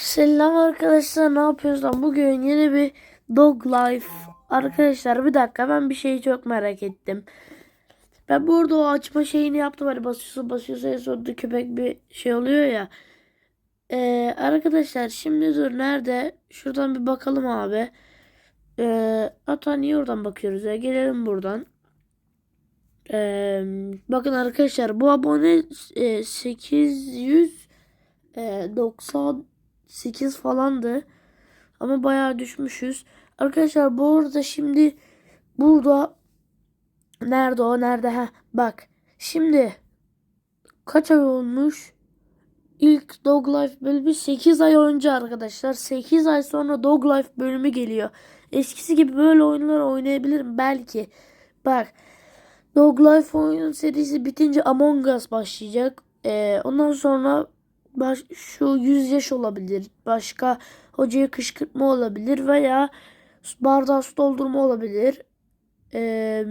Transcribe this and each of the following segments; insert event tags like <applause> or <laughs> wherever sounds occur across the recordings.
Selam arkadaşlar ne yapıyoruz lan? Bugün yeni bir Dog Life. Arkadaşlar bir dakika ben bir şeyi çok merak ettim. Ben burada o açma şeyini yaptım. Hani basıyorsun basıyorsun en sonunda köpek bir şey oluyor ya. Ee, arkadaşlar şimdi dur nerede? Şuradan bir bakalım abi. Ee, hatta niye oradan bakıyoruz ya? Gelelim buradan. Ee, bakın arkadaşlar bu abone e, 898 falandı. Ama bayağı düşmüşüz. Arkadaşlar bu arada şimdi burada nerede o nerede ha bak şimdi kaç ay olmuş? İlk Dog Life bölümü 8 ay önce arkadaşlar. 8 ay sonra Dog Life bölümü geliyor. Eskisi gibi böyle oyunlar oynayabilirim belki. Bak Dog Life oyun serisi bitince Among Us başlayacak. Ee, ondan sonra baş, şu 100 yaş olabilir. Başka hocaya kışkırtma olabilir veya bardağı su doldurma olabilir. Ee,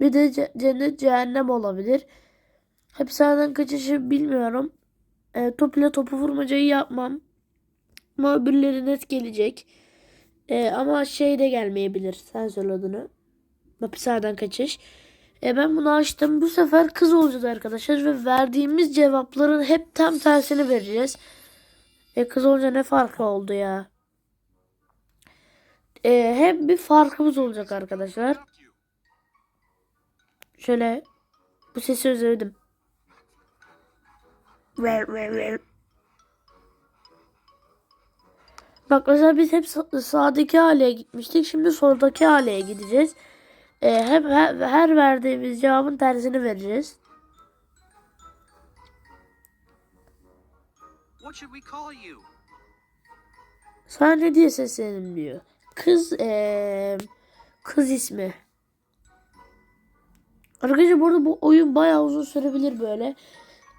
bir de ce- cennet cehennem olabilir. Hapishaneden kaçışı bilmiyorum. Ee, top ile topu vurmacayı yapmam. Ama öbürleri net gelecek. Ee, ama şey de gelmeyebilir. Sen söyle adını. Hapishaneden kaçış. E ben bunu açtım. Bu sefer kız olacağız arkadaşlar ve verdiğimiz cevapların hep tam tersini vereceğiz. E kız olunca ne farkı oldu ya? E, hep bir farkımız olacak arkadaşlar. Şöyle bu sesi özledim. Bak mesela biz hep sa- sağdaki hale gitmiştik. Şimdi soldaki hale gideceğiz. Ee, hep her, her verdiğimiz cevabın tersini vereceğiz. What should we call you? Sana ne diye seslenelim diyor. Kız ee, kız ismi. Arkadaşlar burada bu oyun bayağı uzun sürebilir böyle.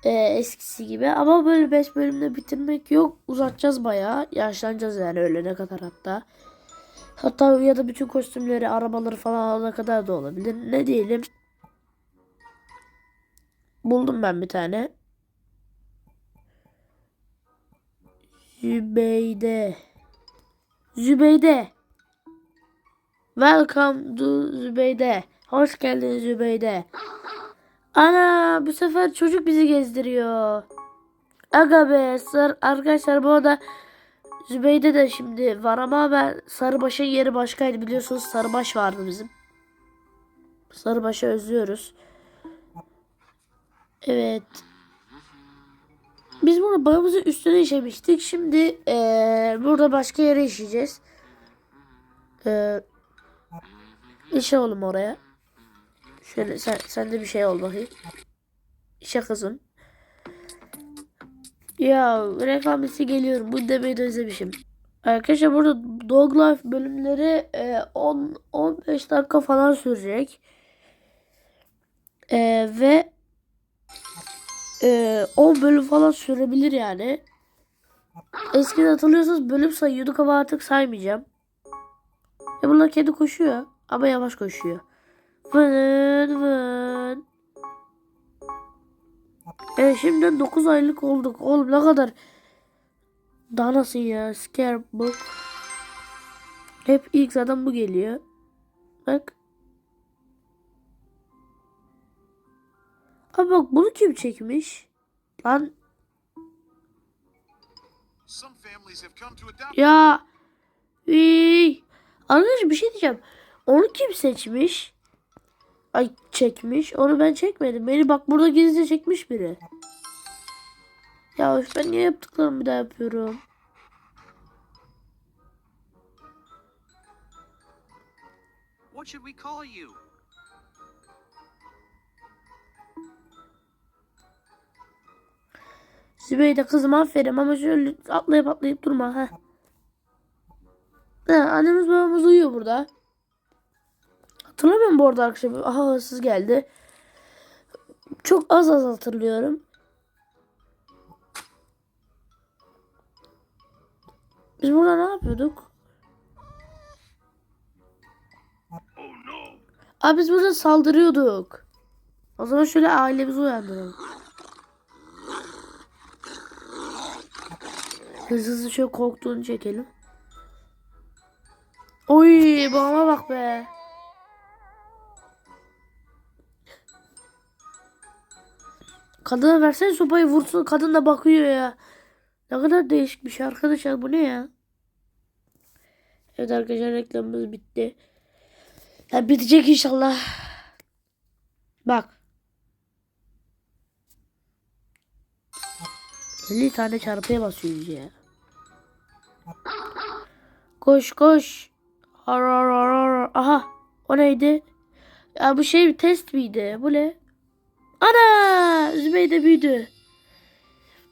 Ee, eskisi gibi. Ama böyle 5 bölümde bitirmek yok. Uzatacağız bayağı. Yaşlanacağız yani ölene kadar hatta. Hatta ya da bütün kostümleri, arabaları falan alana kadar da olabilir. Ne diyelim. Buldum ben bir tane. Zübeyde. Zübeyde. Welcome to Zübeyde. Hoş geldin Zübeyde. Ana bu sefer çocuk bizi gezdiriyor. Aga be sır arkadaşlar bu arada Zübeyde de şimdi var ama ben Sarıbaş'ın yeri başkaydı biliyorsunuz Sarıbaş vardı bizim. Sarıbaş'ı özlüyoruz. Evet. Biz burada bağımızın üstüne işemiştik. Şimdi eee, burada başka yere işeyeceğiz. Eee işe oğlum oraya. Şöyle sen, sen de bir şey ol bakayım. İşe kızım. Ya reklamesi geliyorum. Bu demeyi de özlemişim. Arkadaşlar burada Dog Life bölümleri e, 10 15 dakika falan sürecek. E, ve e, 10 bölüm falan sürebilir yani. Eskiden hatırlıyorsanız bölüm sayıyorduk ama artık saymayacağım. E bunlar kedi koşuyor ama yavaş koşuyor. Vın vın. Evet şimdiden 9 aylık olduk. Oğlum ne kadar danasın ya. Scarebook. Hep ilk zaten bu geliyor. Bak. Abi bak bunu kim çekmiş? Lan ya. Iy. Arkadaşlar bir şey diyeceğim. Onu kim seçmiş? Ay çekmiş. Onu ben çekmedim. Beni bak burada gizlice çekmiş biri. Ya üf, ben niye yaptıklarımı bir daha yapıyorum? What should we call you? Zübeyde kızım aferin ama şöyle atlayıp atlayıp durma. ha. Ha, annemiz babamız uyuyor burada. Hatırlamıyorum bu arada arkadaşlar. Aha hırsız geldi. Çok az az hatırlıyorum. Biz burada ne yapıyorduk? Abi biz burada saldırıyorduk. O zaman şöyle ailemizi uyandıralım. Hızlı hızlı şöyle korktuğunu çekelim. Oy babama bak be. Kadına versene sopayı vursun. Kadın da bakıyor ya. Ne kadar değişik bir şey arkadaşlar. Bu ne ya? Evet arkadaşlar reklamımız bitti. Ya bitecek inşallah. Bak. 50 tane çarpıya basıyoruz ya. Koş koş. Aha. O neydi? Ya bu şey test miydi? Bu ne? Ana! Zübeyde büyüdü.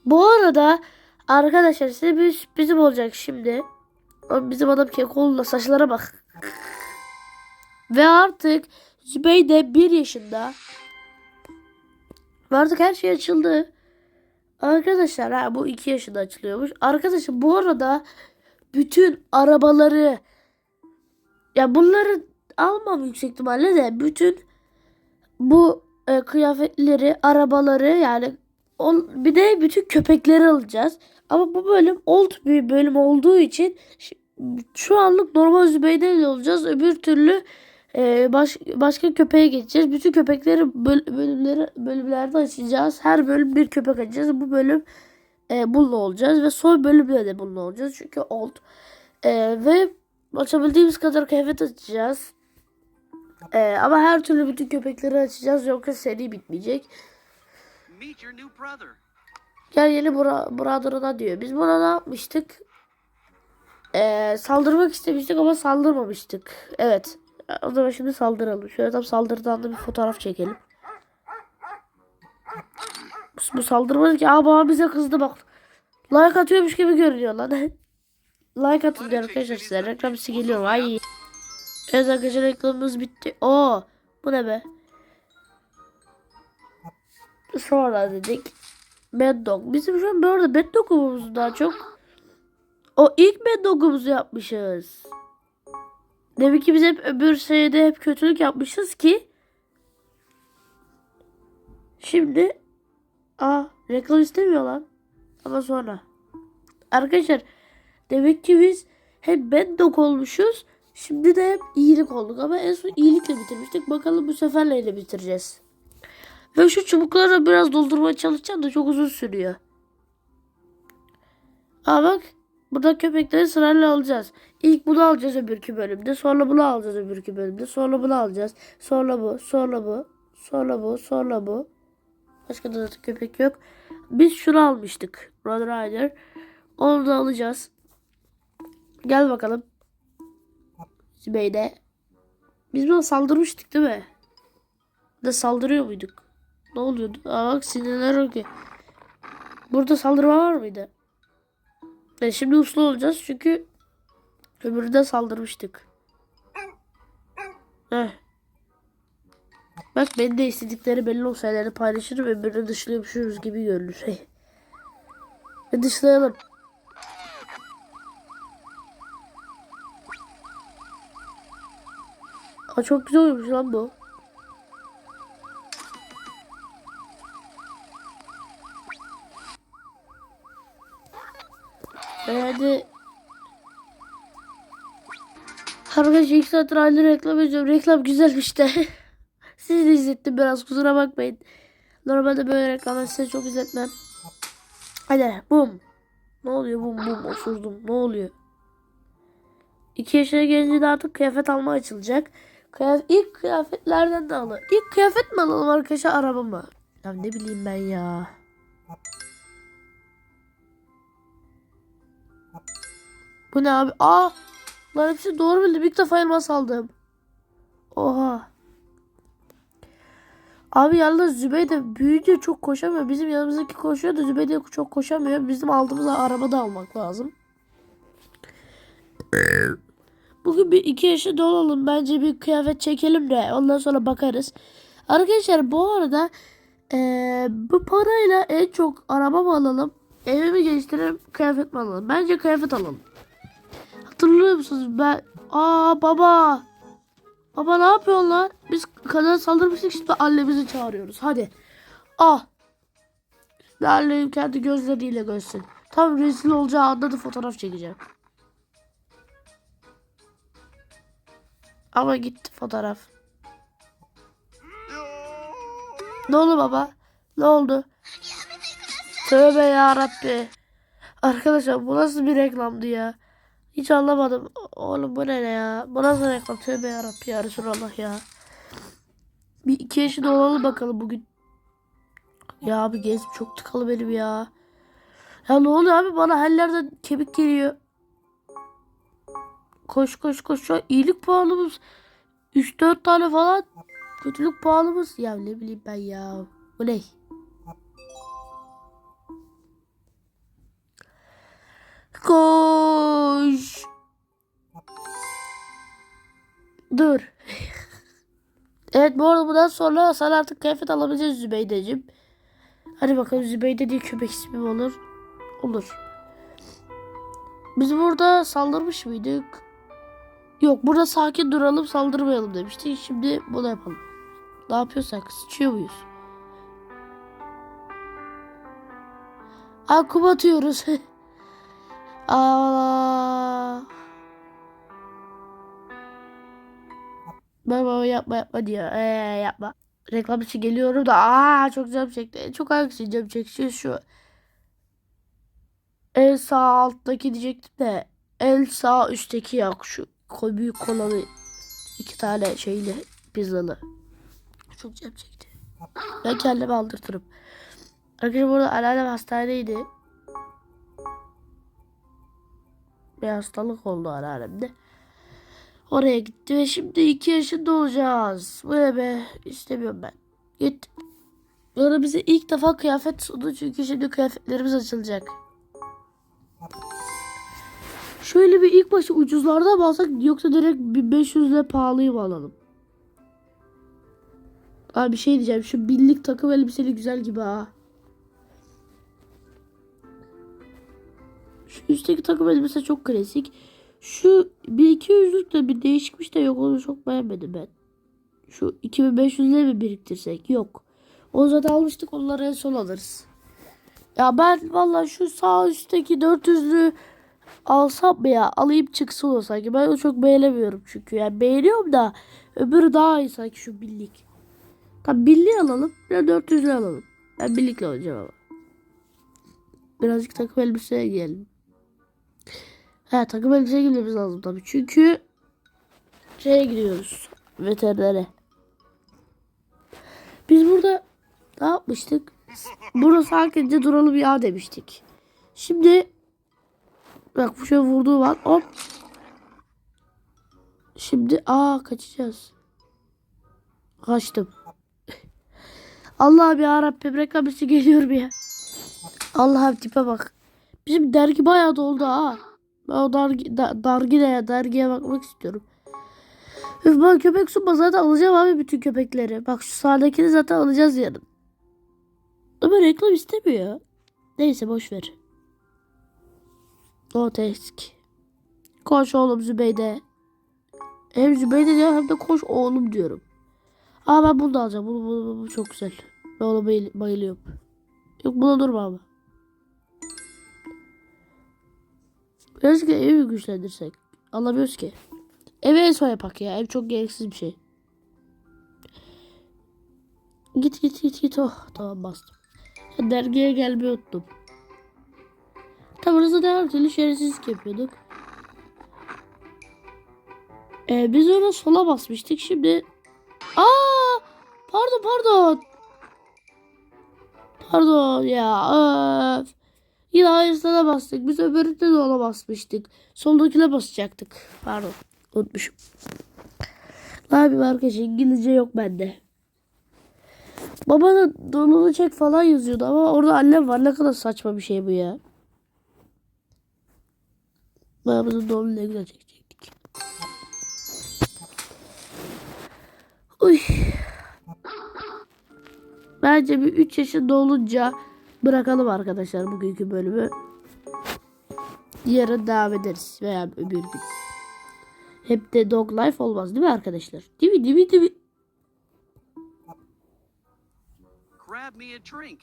Bu arada arkadaşlar size bir sürprizim olacak şimdi. Bizim adam kekolla saçlara bak. Ve artık Zübeyde bir yaşında. Ve artık her şey açıldı. Arkadaşlar ha bu iki yaşında açılıyormuş. Arkadaşlar bu arada bütün arabaları ya bunları almam yüksek ihtimalle de bütün bu e, kıyafetleri, arabaları yani ol- bir de bütün köpekleri alacağız. Ama bu bölüm old bir bölüm olduğu için şu anlık normal Zübeyde ile olacağız. Öbür türlü e, baş, başka köpeğe geçeceğiz. Bütün köpekleri böl- bölümleri bölümlerde açacağız. Her bölüm bir köpek açacağız. Bu bölüm e, bununla olacağız ve son bölümde de bununla olacağız. Çünkü old. E, ve açabildiğimiz kadar kıyafet açacağız. E, ama her türlü bütün köpekleri açacağız. Yoksa seri bitmeyecek. Gel yeni bra brother'ına diyor. Biz buna ne yapmıştık? Ee, saldırmak istemiştik ama saldırmamıştık. Evet. O zaman şimdi saldıralım. Şöyle tam saldırıdan da bir fotoğraf çekelim. Bu, bu saldırmaz ki. Aa baba bize kızdı bak. Like atıyormuş gibi görünüyor lan. <laughs> like atın diyor arkadaşlar size. Reklam geliyor. Ay. Evet arkadaşlar reklamımız bitti. Oo. Bu ne be? Sonra dedik. Mad Dog. Bizim şu an arada Mad Dog'umuz daha çok. O ilk Mad Dog'umuzu yapmışız. Demek ki biz hep öbür seride hep kötülük yapmışız ki. Şimdi Aa reklam istemiyor lan. Ama sonra. Arkadaşlar demek ki biz hep Mad Dog olmuşuz. Şimdi de hep iyilik olduk ama en son iyilikle bitirmiştik. Bakalım bu sefer neyle bitireceğiz. Ve şu çubukları biraz doldurmaya çalışacağım da çok uzun sürüyor. Aa bak. Burada köpekleri sırayla alacağız. İlk bunu alacağız öbürkü bölümde. Sonra bunu alacağız öbürkü bölümde. Sonra bunu alacağız. Sonra bu. Sonra bu. Sonra bu. Sonra bu. Başka da köpek yok. Biz şunu almıştık. Road Rider. Onu da alacağız. Gel bakalım. Zübeyde. Biz buna saldırmıştık değil mi? Da saldırıyor muyduk? Ne oluyordu? Aa bak sinirler ki. Burada saldırma var mıydı? E şimdi uslu olacağız çünkü öbürüne saldırmıştık. Heh. Bak ben de istedikleri belli olsa şeyleri paylaşırım öbürünü dışlıyormuşuz gibi görünür. Hey. <laughs> Ve dışlayalım. Aa, çok güzel olmuş lan bu. Yani Arkadaşlar ilk saattir aynı reklam izliyorum. Reklam güzelmiş de. <laughs> Siz de izlettim biraz kusura bakmayın. Normalde böyle reklamları size çok izletmem. Hadi bum. Ne oluyor bum bum osurdum. Ne oluyor? İki yaşına gelince de artık kıyafet alma açılacak. Kıyafet, ilk kıyafetlerden de alın. İlk kıyafet mi alalım arkadaşlar araba mı? Ya ne bileyim ben ya. Bu ne abi? Aa! Lan hepsi doğru bildim. İlk defa elmas aldım. Oha. Abi yalnız Zübeyde büyüyünce çok koşamıyor. Bizim yanımızdaki koşuyor da Zübeyde çok koşamıyor. Bizim aldığımız araba da almak lazım. Bugün bir iki yaşında olalım. Bence bir kıyafet çekelim de ondan sonra bakarız. Arkadaşlar bu arada eee, bu parayla en çok araba mı alalım? Evi mi geliştirelim? Kıyafet mi alalım? Bence kıyafet alalım. Hatırlıyor musunuz? Ben... Aa baba. Baba ne yapıyorsun lan? Biz kadına saldırmıştık şimdi annemizi çağırıyoruz. Hadi. Ah. Ve annem kendi gözleriyle görsün. Tam rezil olacağı anda da fotoğraf çekeceğim. Ama gitti fotoğraf. Ne oldu baba? Ne oldu? Tövbe ya Rabbi. Arkadaşlar bu nasıl bir reklamdı ya? Hiç anlamadım. Oğlum bu ne ya? Bu nasıl reklam? Tövbe ya Rabbi ya Resulallah ya. Bir iki yaşında olalım bakalım bugün. Ya abi gezim çok tıkalı benim ya. Ya ne oluyor abi bana her yerden kemik geliyor. Koş koş koş. An iyilik puanımız 3-4 tane falan. Kötülük puanımız. Ya ne bileyim ben ya. Bu ne? Koş. Dur. <laughs> evet bu arada bundan sonra sana artık kıyafet alabileceğiz Zübeydeciğim. Hadi bakalım Zübeyde diye köpek ismim olur. Olur. Biz burada saldırmış mıydık? Yok burada sakin duralım saldırmayalım demiştik. Şimdi bunu yapalım. Ne yapıyorsak sıçıyor muyuz? <laughs> Aa kum atıyoruz. Aa. Baba yapma yapma diyor. Ee, yapma. Reklam için geliyorum da aa çok canım çekti. Çok hangisi canım çekti şu. En sağ alttaki diyecektim de en sağ üstteki yok şu büyük kolalı iki tane şeyli pizzalı. Çok canım çekti. Ben kendime aldırtırım. Arkadaşlar burada anneannem hastaneydi. Bir hastalık oldu anneannemde. Oraya gitti ve şimdi iki yaşında olacağız. Bu ne be? İstemiyorum ben. Git. Sonra bize ilk defa kıyafet sundu çünkü şimdi kıyafetlerimiz açılacak. Şöyle bir ilk başta ucuzlarda mı alsak yoksa direkt 1500 ile pahalıyı mı alalım? Abi bir şey diyeceğim. Şu binlik takım elbiseli güzel gibi ha. Şu üstteki takım elbise çok klasik. Şu 1200'lük de bir değişikmiş de yok. Onu çok beğenmedim ben. Şu 2500 ile mi biriktirsek? Yok. O zaten almıştık. Onları en son alırız. Ya ben valla şu sağ üstteki 400'lü alsam mı ya? Alayım çıksın o sanki. Ben onu çok beğenemiyorum çünkü. Yani beğeniyorum da öbürü daha iyi sanki şu birlik. Tamam birliği alalım. Bir de 400'lü alalım. Ben birlikle alacağım ama. Birazcık takım elbiseye giyelim. He takım elbise giymemiz lazım tabii. Çünkü şeye gidiyoruz. Veterinere. Biz burada ne yapmıştık? Burada sakince duralım ya demiştik. Şimdi bak bu şöyle vurduğu var. Hop. Şimdi aa kaçacağız. Kaçtım. Allah'ım ya Rabbim reklamisi geliyor ya. Allah'ım tipe bak. Bizim dergi bayağı doldu ha. Ben o dergi, da, dergine, dergiye bakmak istiyorum. Üf ben köpek sunma zaten alacağım abi bütün köpekleri. Bak şu sağdakini zaten alacağız yarın. Ama reklam istemiyor. Neyse boş ver. No tesk. Koş oğlum Zübeyde. Hem Zübeyde diyor hem de koş oğlum diyorum. Aa ben bunu da alacağım. Bunu, bunu, bunu, bu çok güzel. Ben ona bayıl- bayılıyorum. Yok buna durma ama. Birazcık evi mi güçlendirsek? Alamıyoruz ki. Eve en son yapak ya. Ev çok gereksiz bir şey. Git git git git. Oh tamam bastım. Dergiye gelmeyi unuttum. Tam orası da her türlü şerefsizlik yapıyorduk. Ee, biz ona sola basmıştık. Şimdi Aa! Pardon pardon. Pardon ya. Öf. Yine aynısına bastık. Biz öbüründe de ona basmıştık. Soldakine basacaktık. Pardon. Unutmuşum. Ne yapayım arkadaşlar İngilizce yok bende. Baba da donunu çek falan yazıyordu ama orada annem var. Ne kadar saçma bir şey bu ya. Babamızın donunu ne güzel çekecektik. Uy. Bence bir 3 yaşında olunca bırakalım arkadaşlar bugünkü bölümü. Yarın devam ederiz veya öbür gün. Hep de dog life olmaz değil mi arkadaşlar? Değil mi değil mi değil mi? Grab me a drink.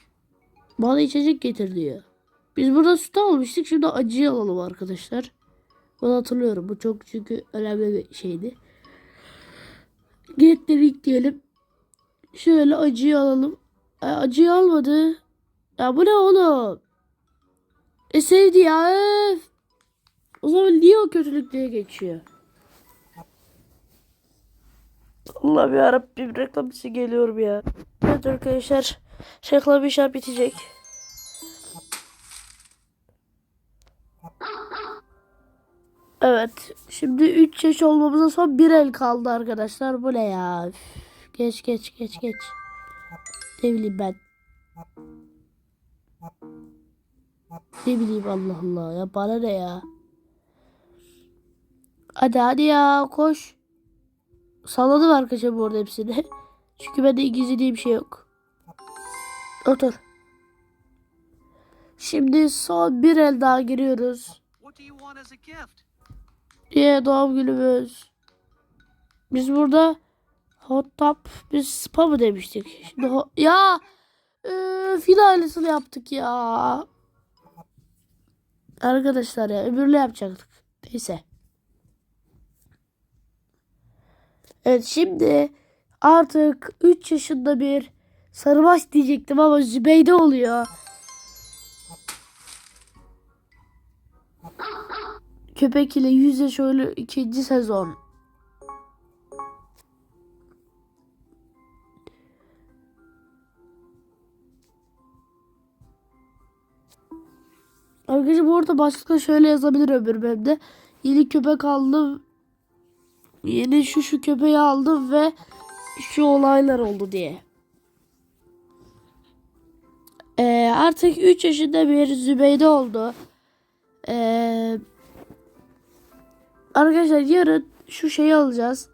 Bana içecek getir diyor. Biz burada sütü almıştık. Şimdi acıyı alalım arkadaşlar. Bunu hatırlıyorum. Bu çok çünkü önemli bir şeydi. Ring diyelim. Şöyle acıyı alalım. E, acıyı almadı. Ya bu ne oğlum? E sevdi ya. öf. O zaman niye o kötülük diye geçiyor? Allah'ım yarabbim reklam işi geliyorum ya. Evet arkadaşlar. Reklam işi bitecek. Evet. Şimdi 3 yaş olmamıza son bir el kaldı arkadaşlar. Bu ne ya? Üf. Geç geç geç geç. Ne bileyim ben. Ne bileyim Allah Allah. Ya bana ne ya? Hadi hadi ya koş. Salladım arkadaşlar bu arada hepsini. <laughs> Çünkü bende İngilizce diye bir şey yok. Otur. Şimdi son bir el daha giriyoruz. What do you want as a gift? Diye doğum günümüz. Biz burada hot tub biz spa mı demiştik? Şimdi ya e, fil ailesini yaptık ya. Arkadaşlar ya öbürle yapacaktık. Neyse. Evet şimdi artık 3 yaşında bir sarıbaş diyecektim ama Zübeyde oluyor. Köpek ile yüze şöyle ikinci sezon. Arkadaşlar bu arada başlıkta şöyle yazabilir öbür bölümde. Yeni köpek aldım. Yeni şu şu köpeği aldım ve şu olaylar oldu diye. Ee, artık 3 yaşında bir Zübeyde oldu. Ee, arkadaşlar yarın şu şeyi alacağız.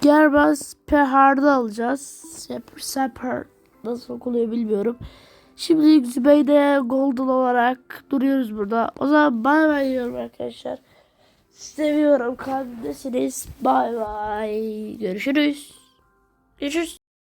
Gerbaz Pehar'da alacağız. Sep- Seper nasıl okuluyor bilmiyorum. Şimdi Zübeyde Golden olarak duruyoruz burada. O zaman bay bay diyorum arkadaşlar. Seviyorum kalbimdesiniz. Bay bay. Görüşürüz. Görüşürüz.